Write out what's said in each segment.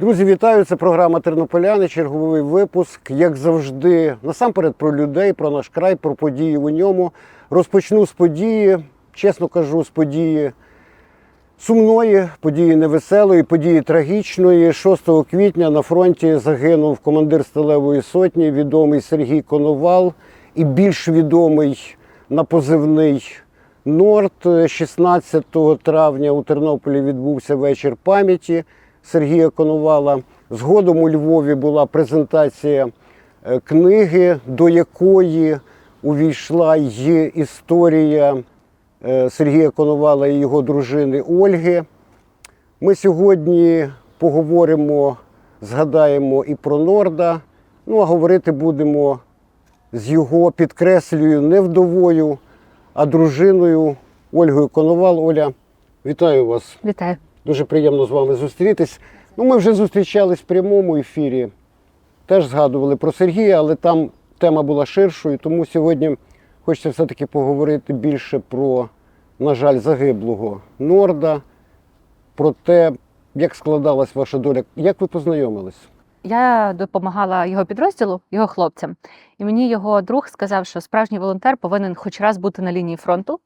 Друзі, вітаю! Це програма Тернополяни, черговий випуск. Як завжди, насамперед про людей, про наш край, про події у ньому. Розпочну з події, чесно кажу, з події сумної, події невеселої, події трагічної. 6 квітня на фронті загинув командир сталевої сотні, відомий Сергій Коновал і більш відомий на позивний Норд. 16 травня у Тернополі відбувся вечір пам'яті Сергія Коновала. Згодом у Львові була презентація е, книги, до якої увійшла й історія е, Сергія Коновала і його дружини Ольги. Ми сьогодні поговоримо, згадаємо і про Норда. Ну а говорити будемо з його підкреслюю не вдовою, а дружиною Ольгою Коновал. Оля, вітаю вас. Вітаю. Дуже приємно з вами зустрітись. Ну, ми вже зустрічались в прямому ефірі. Теж згадували про Сергія, але там тема була ширшою, тому сьогодні хочеться все-таки поговорити більше про, на жаль, загиблого Норда, про те, як складалась ваша доля. Як ви познайомились? Я допомагала його підрозділу, його хлопцям, і мені його друг сказав, що справжній волонтер повинен хоч раз бути на лінії фронту.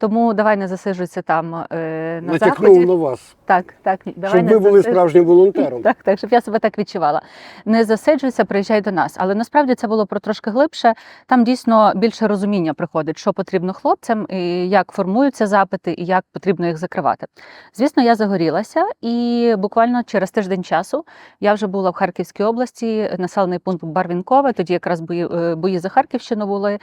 Тому давай не засиджуйся там е, на Натякнув заході. на вас, Так, так, давай щоб не ви були засиджуй- справжнім волонтером. Так, так, щоб я себе так відчувала. Не засиджуйся, приїжджай до нас. Але насправді це було про трошки глибше. Там дійсно більше розуміння приходить, що потрібно хлопцям, і як формуються запити, і як потрібно їх закривати. Звісно, я загорілася, і буквально через тиждень часу я вже була в Харківській області, населений пункт Барвінкове. Тоді якраз бої, е, бої за Харківщину були.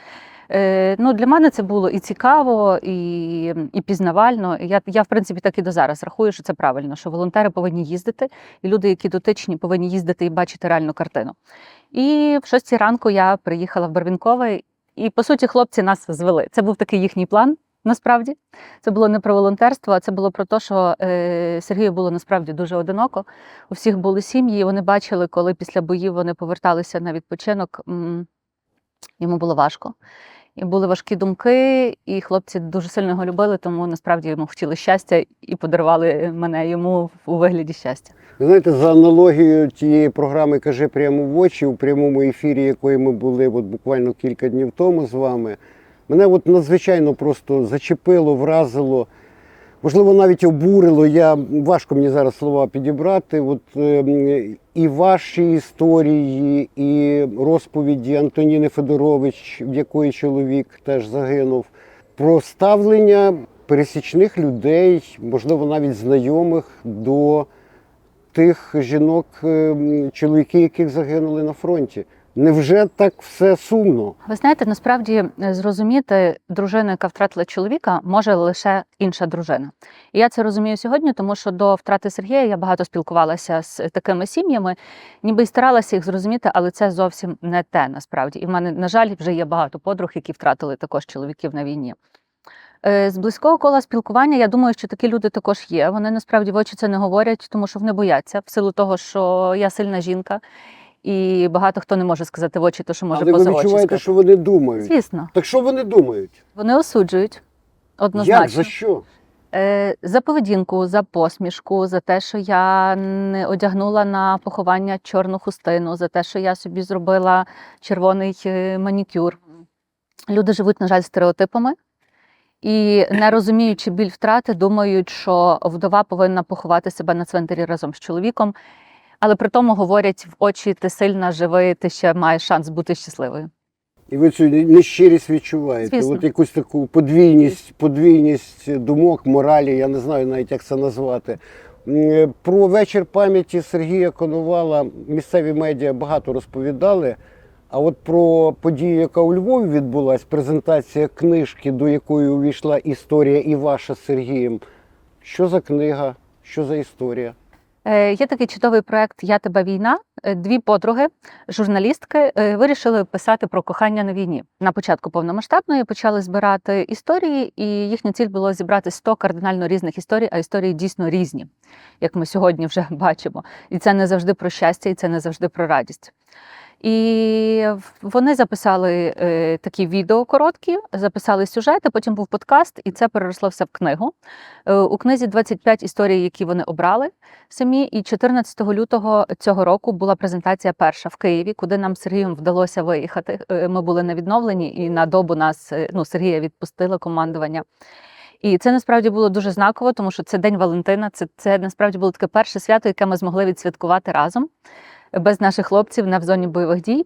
Е, Ну, для мене це було і цікаво, і, і пізнавально. Я, я, в принципі, так і до зараз рахую, що це правильно, що волонтери повинні їздити, і люди, які дотичні, повинні їздити і бачити реальну картину. І в шостій ранку я приїхала в Барвінкове, і по суті, хлопці нас звели. Це був такий їхній план. Насправді це було не про волонтерство, а це було про те, що е, Сергію було насправді дуже одиноко. У всіх були сім'ї. Вони бачили, коли після боїв вони поверталися на відпочинок. Йому було важко. І були важкі думки, і хлопці дуже сильно його любили, тому насправді йому хотіли щастя і подарували мене йому у вигляді щастя. Ви знаєте, за аналогією тієї програми Кажи прямо в очі у прямому ефірі, якої ми були от буквально кілька днів тому з вами, мене от надзвичайно просто зачепило, вразило, можливо, навіть обурило. Я важко мені зараз слова підібрати. От ем, і ваші історії, і розповіді Антоніни Федорович, в якої чоловік теж загинув, про ставлення пересічних людей, можливо, навіть знайомих до тих жінок, ем, чоловіки, яких загинули на фронті. Невже так все сумно? Ви знаєте, насправді е, зрозуміти дружину, яка втратила чоловіка, може лише інша дружина. І я це розумію сьогодні, тому що до втрати Сергія я багато спілкувалася з такими сім'ями, ніби й старалася їх зрозуміти, але це зовсім не те насправді. І в мене, на жаль, вже є багато подруг, які втратили також чоловіків на війні. Е, З близького кола спілкування я думаю, що такі люди також є. Вони насправді в очі це не говорять, тому що вони бояться в силу того, що я сильна жінка, і багато хто не може сказати в очі, те, що може Але ви поза очі відчуваєте, сказати. що вони думають. Звісно, Так що вони думають? вони осуджують однозначно. Як? За що? Е, За поведінку, за посмішку, за те, що я не одягнула на поховання чорну хустину, за те, що я собі зробила червоний е, манікюр. Люди живуть, на жаль, стереотипами і, не розуміючи біль втрати, думають, що вдова повинна поховати себе на цвинтарі разом з чоловіком. Але при тому говорять в очі: ти сильна, живий, ти ще маєш шанс бути щасливою. І ви цю нещирість відчуваєте. Звісно. От якусь таку подвійність, подвійність думок, моралі, я не знаю навіть, як це назвати. Про вечір пам'яті Сергія Коновала місцеві медіа багато розповідали. А от про подію, яка у Львові відбулась, презентація книжки, до якої увійшла історія і ваша з Сергієм. Що за книга? Що за історія? Е, Є такий чудовий проект Я тебе війна. Е, Дві подруги, журналістки, е, вирішили писати про кохання на війні. На початку повномасштабної почали збирати історії, і їхня ціль було зібрати 100 кардинально різних історій, а історії дійсно різні, як ми сьогодні вже бачимо. І це не завжди про щастя, і це не завжди про радість. І вони записали е, такі відео короткі, записали сюжети, потім був подкаст, і це переросло все в книгу. Е, у книзі 25 історій, які вони обрали самі. І 14 лютого цього року була презентація перша в Києві, куди нам з Сергієм вдалося виїхати. Е, Ми були на відновленні, і на добу нас е, ну, Сергія відпустило командування. І це насправді було дуже знаково, тому що це День Валентина. Це, це насправді було таке перше свято, яке ми змогли відсвяткувати разом без наших хлопців не в зоні бойових дій.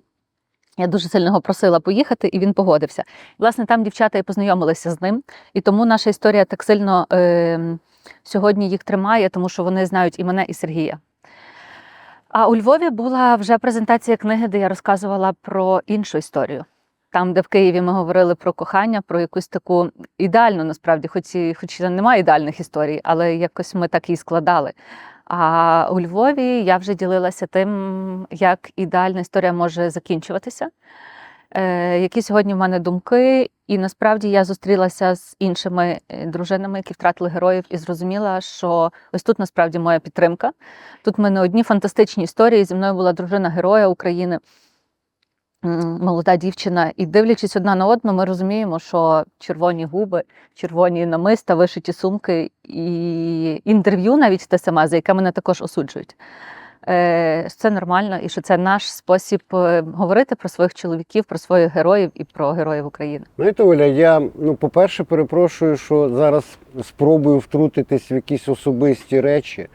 Я дуже сильно його просила поїхати, і він погодився. Власне, там дівчата і познайомилися з ним, і тому наша історія так сильно е, сьогодні їх тримає, тому що вони знають і мене, і Сергія. А у Львові була вже презентація книги, де я розказувала про іншу історію. Там, де в Києві ми говорили про кохання, про якусь таку ідеальну, насправді, хоч, і- хоч і немає ідеальних історій, але якось ми так її складали. А у Львові я вже ділилася тим, як ідеальна історія може закінчуватися, е, які сьогодні в мене думки. І насправді я зустрілася з іншими е, дружинами, які втратили героїв, і зрозуміла, що ось тут насправді моя підтримка. Тут в мене одні фантастичні історії. Зі мною була дружина героя України, молода дівчина. І дивлячись одна на одну, ми розуміємо, що червоні губи, червоні намиста, вишиті сумки і інтерв'ю, навіть те саме, за яке мене також осуджують. Е, Це нормально і що це наш спосіб е, говорити про своїх чоловіків, про своїх героїв і про героїв України. Знаєте, Оля, я ну, по-перше, перепрошую, що зараз спробую втрутитись в якісь особисті речі.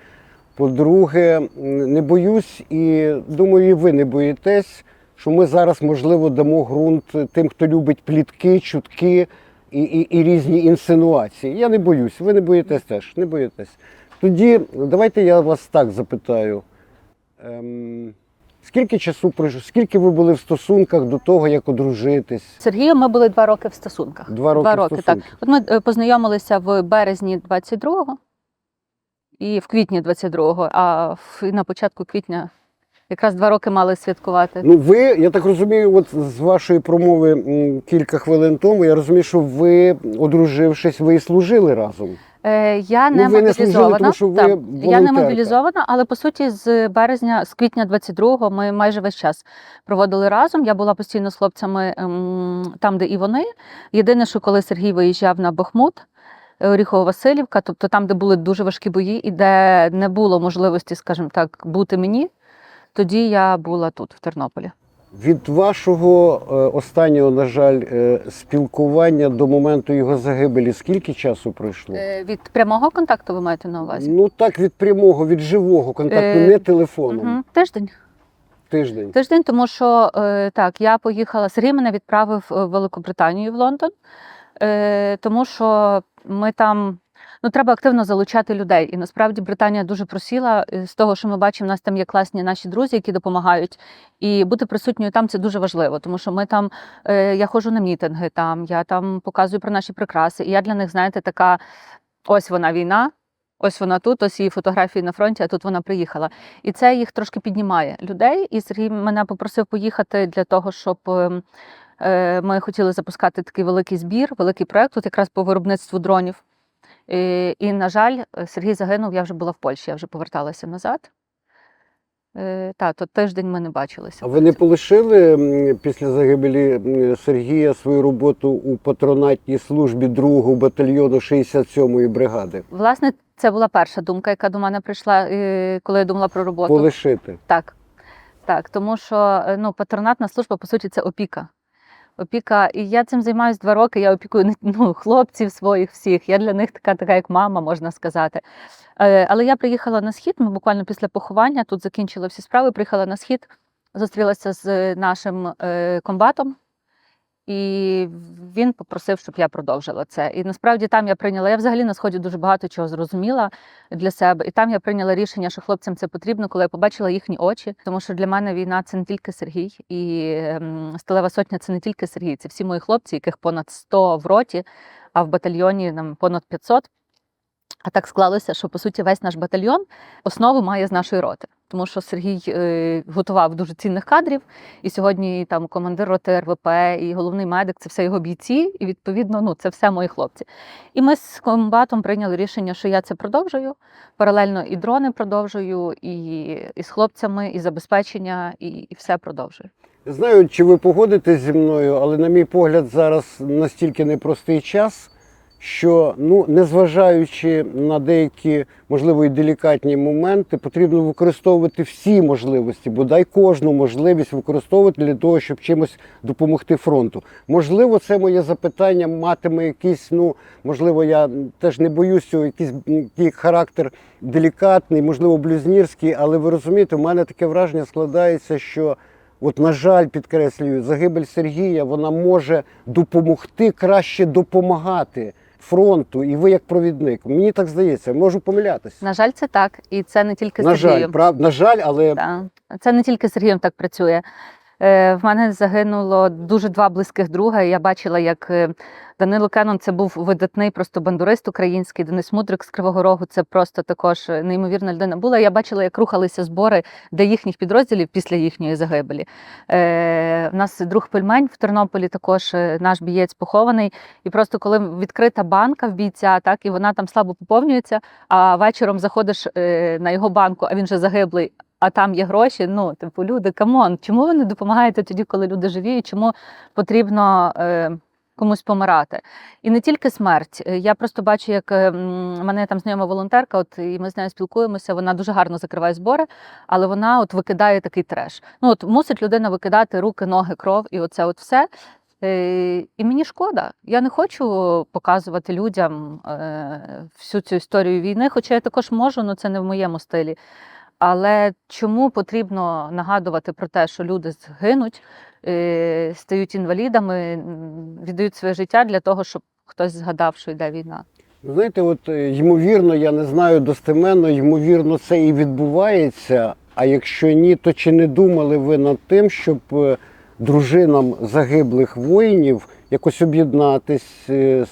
По-друге, не боюсь і думаю, і ви не боїтесь, що ми зараз, можливо, дамо ґрунт тим, хто любить плітки, чутки і, і, і різні інсинуації. Я не боюсь, ви не боїтесь теж, не боїтесь. Тоді давайте я вас так запитаю. Ем, скільки часу пройшло, скільки ви були в стосунках до того, як одружитись? З Сергієм ми були два роки в стосунках. Два роки, Два роки, так. От ми е, познайомилися в березні 22-го і в квітні 22-го, а в- на початку квітня якраз два роки мали святкувати. Ну, ви, я так розумію, от з вашої промови м, кілька хвилин тому, я розумію, що ви, одружившись, ви і служили разом. Е, я Ну, не ви не служили, мобілізована. тому що ви так, я не волонтерка. мобілізована, але по суті, з березня, з квітня 22-го ми майже весь час проводили разом. Я була постійно з хлопцями ем, там, де і вони. Єдине, що коли Сергій виїжджав на Бахмут, е, Оріхово-Василівка, тобто там, де були дуже важкі бої, і де не було можливості, скажімо так, бути мені, тоді я була тут, в Тернополі. Від вашого е, останнього, на жаль, е, спілкування до моменту його загибелі, скільки часу пройшло? Е, від прямого контакту ви маєте на увазі? Ну так, від прямого, від живого контакту, Е, не телефоном. Угу. Тиждень. Тиждень. Тиждень, тому що так, я поїхала. Сергій мене відправив в Великобританію в Лондон, тому що ми там. Ну, треба активно залучати людей. І насправді Британія дуже просіла. Е, З того, що ми бачимо, у нас там є класні наші друзі, які допомагають. І бути присутньою там це дуже важливо, тому що ми там, е, я ходжу на мітинги, там я там показую про наші прикраси. І я для них, знаєте, така: ось вона війна, ось вона тут, ось її фотографії на фронті, а тут вона приїхала. І це їх трошки піднімає людей. І Сергій мене попросив поїхати для того, щоб ем, е, ми хотіли запускати такий великий збір, великий проект, тут якраз по виробництву дронів. І, і, на жаль, Сергій загинув, я вже була в Польщі, я вже поверталася назад. Е, та, то тиждень ми не бачилися. А ви не полишили після загибелі Сергія свою роботу у патронатній службі 2-го батальйону 67-ї бригади? Власне, це була перша думка, яка до мене прийшла, е, коли я думала про роботу. Полишити. Так. Так, тому що е, ну, патронатна служба, по суті, це опіка. Опіка, і я цим займаюся два роки. Я опікую ну, хлопців своїх всіх. Я для них така, така як мама, можна сказати. Е, Але я приїхала на схід. Ми буквально після поховання тут закінчила всі справи. Приїхала на схід, зустрілася з нашим е, комбатом, і він попросив, щоб я продовжила це. І насправді там я прийняла. Я взагалі на сході дуже багато чого зрозуміла для себе. І там я прийняла рішення, що хлопцям це потрібно, коли я побачила їхні очі. Тому що для мене війна це не тільки Сергій, і ем, сталева сотня це не тільки Сергій, це всі мої хлопці, яких понад 100 в роті, а в батальйоні нам понад 500. А так склалося, що по суті весь наш батальйон основу має з нашої роти. Тому що Сергій е, готував дуже цінних кадрів, і сьогодні там командир роти РВП і головний медик це все його бійці, і відповідно, ну це все мої хлопці. І ми з комбатом прийняли рішення, що я це продовжую. Паралельно і дрони продовжую, і, і з хлопцями, і забезпечення, і, і все продовжую. Знаю, чи ви погодитесь зі мною, але на мій погляд, зараз настільки непростий час, що ну, незважаючи на деякі можливо і делікатні моменти, потрібно використовувати всі можливості, бодай кожну можливість використовувати для того, щоб чимось допомогти фронту. Можливо, це моє запитання матиме якийсь, ну можливо, я теж не боюсь цього, якийсь характер делікатний, можливо, блюзнірський, але ви розумієте, у мене таке враження складається, що. От, на жаль, підкреслюю, загибель Сергія вона може допомогти краще допомагати фронту, і ви як провідник. Мені так здається, можу помилятися. На жаль, це так, і це не тільки На жаль, Сергію. прав... на жаль, але Да. Це не тільки з Сергієм так працює. Е, В мене загинуло дуже два близьких друга. Я бачила, як е, Данило Кенон це був видатний просто бандурист український. Денис Мудрик з Кривого Рогу це просто також е, неймовірна людина була. Я бачила, як рухалися збори для їхніх підрозділів після їхньої загибелі. Е, У нас друг пельмень в Тернополі також наш бієць похований. І просто коли відкрита банка в бійця, так і вона там слабо поповнюється, а вечором заходиш на його банку, а він вже загиблий. А там є гроші. Ну, типу, люди, камон, чому ви не допомагаєте тоді, коли люди живі? І чому потрібно е, комусь помирати? І не тільки смерть. Е, Я просто бачу, як е, мене там знайома волонтерка, от і ми з нею спілкуємося. Вона дуже гарно закриває збори, але вона от викидає такий треш. Ну от мусить людина викидати руки, ноги, кров, і оце от все. Е, І мені шкода. Я не хочу показувати людям всю цю історію війни, хоча я також можу, але це не в моєму стилі. Але чому потрібно нагадувати про те, що люди згинуть, е, стають інвалідами, віддають своє життя для того, щоб хтось згадав, що йде війна? Знаєте, от е, ймовірно, я не знаю достеменно, ймовірно, це і відбувається. А якщо ні, то чи не думали ви над тим, щоб е, дружинам загиблих воїнів якось об'єднатись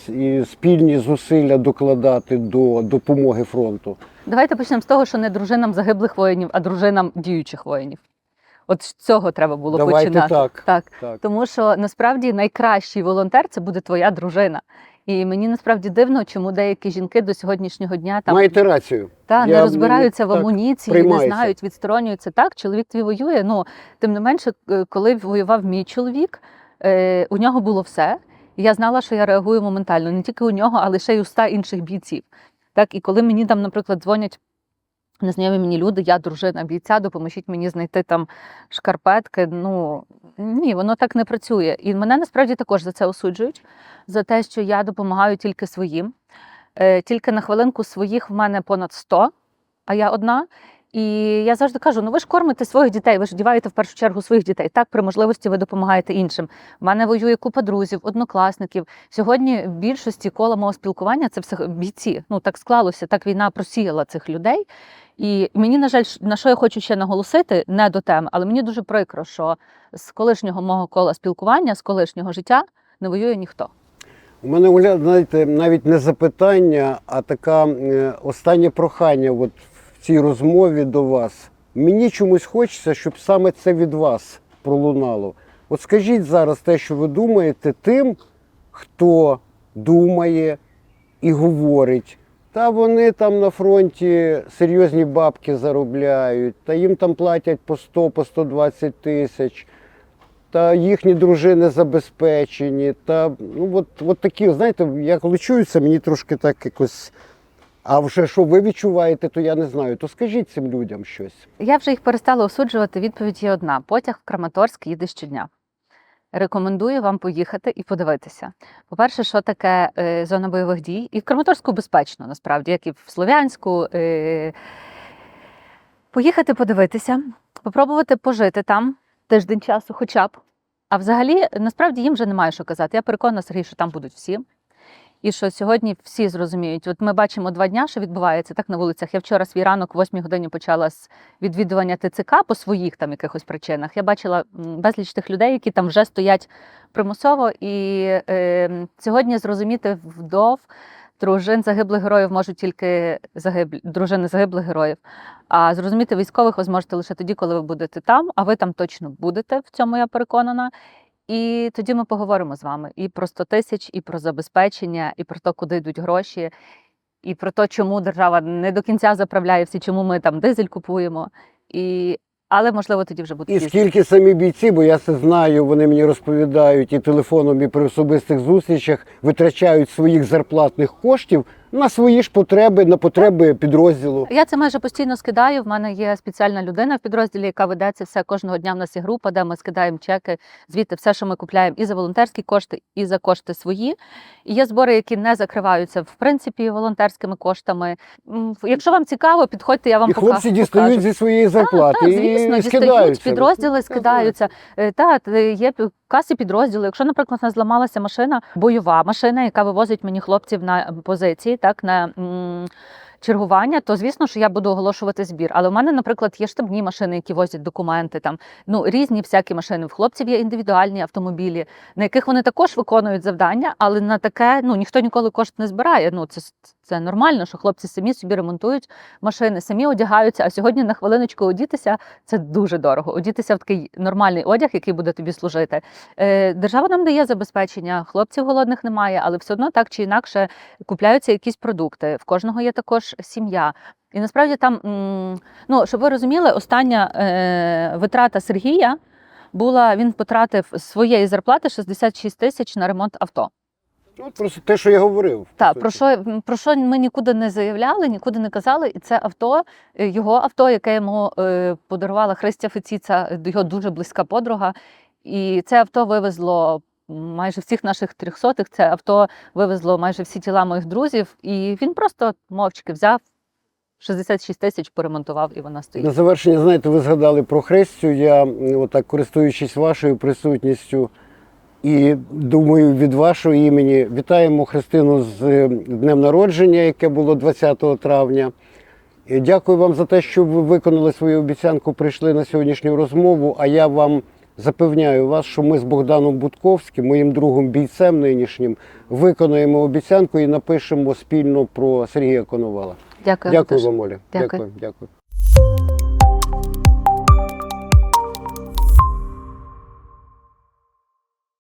і спільні зусилля докладати до допомоги фронту? Давайте почнемо з того, що не дружинам загиблих воїнів, а дружинам діючих воїнів. От з цього треба було Давайте починати. так. так. Так. Тому що насправді найкращий волонтер це буде твоя дружина. І мені насправді дивно, чому деякі жінки до сьогоднішнього дня там Маєте рацію. та Я не розбираються в так амуніції, не знають, відсторонюються. Так, чоловік твій воює. Ну тим не менше, е, коли воював мій чоловік, е, у нього було все. І я знала, що я реагую моментально не тільки у нього, але ще й у ста інших бійців. Так, і коли мені там, наприклад, дзвонять незнайомі мені люди, я дружина бійця, допоможіть мені знайти там шкарпетки. Ну ні, воно так не працює. І мене насправді також за це осуджують, за те, що я допомагаю тільки своїм. Е, Тільки на хвилинку своїх в мене понад 100, а я одна. І я завжди кажу: ну ви ж кормите своїх дітей, ви ж одіваєте в першу чергу своїх дітей. Так, при можливості ви допомагаєте іншим. У мене воює купа друзів, однокласників. Сьогодні в більшості кола мого спілкування це все бійці. Ну так склалося, так війна просіяла цих людей. І мені, на жаль, на що я хочу ще наголосити, не до теми, але мені дуже прикро, що з колишнього мого кола спілкування, з колишнього життя не воює ніхто. У мене знаєте, навіть не запитання, а така е, останнє прохання от цій розмові до вас. Мені чомусь хочеться, щоб саме це від вас пролунало. От скажіть зараз те, що ви думаєте, тим, хто думає і говорить. Та вони там на фронті серйозні бабки заробляють, та їм там платять по 100, по 120 тисяч та їхні дружини забезпечені. Та ну от, от такі, знаєте, я коли чую це, мені трошки так якось. А вже що ви відчуваєте, то я не знаю. То скажіть цим людям щось. Я вже їх перестала осуджувати. Відповідь є одна: потяг в Краматорськ їде щодня. Рекомендую вам поїхати і подивитися. По-перше, що таке е, зона бойових дій, і в Краматорську безпечно, насправді, як і в Слов'янську. Е, поїхати подивитися, попробувати пожити там тиждень часу, хоча б. А взагалі, насправді їм вже немає що казати. Я переконана, Сергій, що там будуть всі. І що сьогодні всі зрозуміють. От ми бачимо два дня, що відбувається так на вулицях. Я вчора свій ранок, в 8 годині, почала з відвідування ТЦК по своїх там якихось причинах. Я бачила безліч тих людей, які там вже стоять примусово. І е, сьогодні зрозуміти вдов дружин загиблих героїв можуть тільки загиблі, дружини загиблих героїв. А зрозуміти військових ви зможете лише тоді, коли ви будете там, а ви там точно будете, в цьому я переконана. І тоді ми поговоримо з вами і про 100 тисяч, і про забезпечення, і про те, куди йдуть гроші, і про те, чому держава не до кінця заправляє всі, чому ми там дизель купуємо. І... Але можливо тоді вже буде І скільки самі бійці, бо я це знаю, вони мені розповідають і телефоном, і при особистих зустрічах витрачають своїх зарплатних коштів на свої ж потреби, на потреби підрозділу. Я це майже постійно скидаю. В мене є спеціальна людина в підрозділі, яка веде це все кожного дня. В нас є група, де ми скидаємо чеки. Звідти все, що ми купляємо, і за волонтерські кошти, і за кошти свої. І є збори, які не закриваються в принципі волонтерськими коштами. Якщо вам цікаво, підходьте, я вам І покажу. хлопці дістають зі своєї зарплати Так, і звісно, дістають, скидаються. підрозділи скидаються. Е, Та, є каси підрозділу, Якщо, наприклад, у нас зламалася машина, бойова машина, яка вивозить мені хлопців на позиції, так, на чергування, то звісно, що я буду оголошувати збір. Але в мене, наприклад, є штабні машини, які возять документи, там ну різні всякі машини. В хлопців є індивідуальні автомобілі, на яких вони також виконують завдання, але на таке ну ніхто ніколи кошт не збирає. Ну це, це нормально, що хлопці самі собі ремонтують машини, самі одягаються. А сьогодні на хвилиночку одітися це дуже дорого. Одітися в такий нормальний одяг, який буде тобі служити. Е, держава нам дає забезпечення, хлопців голодних немає, але все одно так чи інакше купляються якісь продукти. В кожного є також сім'я. І насправді там, ну щоб ви розуміли, остання е, витрата Сергія була, він потратив з своєї зарплати 66 тисяч на ремонт авто. Ну, просто те, що я говорив. Так, про що, про що ми нікуди не заявляли, нікуди не казали. І це авто, е, його авто, яке йому е, подарувала Христя Феціца, його дуже близька подруга. І це авто вивезло майже всіх наших трьохсотих. Це авто вивезло майже всі тіла моїх друзів. І він просто мовчки взяв 66 тисяч, поремонтував, і вона стоїть. На завершення, знаєте, ви згадали про Христю. Я, отак, користуючись вашою присутністю і думаю, від вашого імені вітаємо Христину з е, днем народження, яке було 20 травня. Дякую вам за те, що ви виконали свою обіцянку, прийшли на сьогоднішню розмову. А я вам запевняю вас, що ми з Богданом Будковським, моїм другом бійцем нинішнім, виконаємо обіцянку і напишемо спільно про Сергія Коновала. Дякую. Дякую вам, Оля. Дякую. Дякую. Дякую.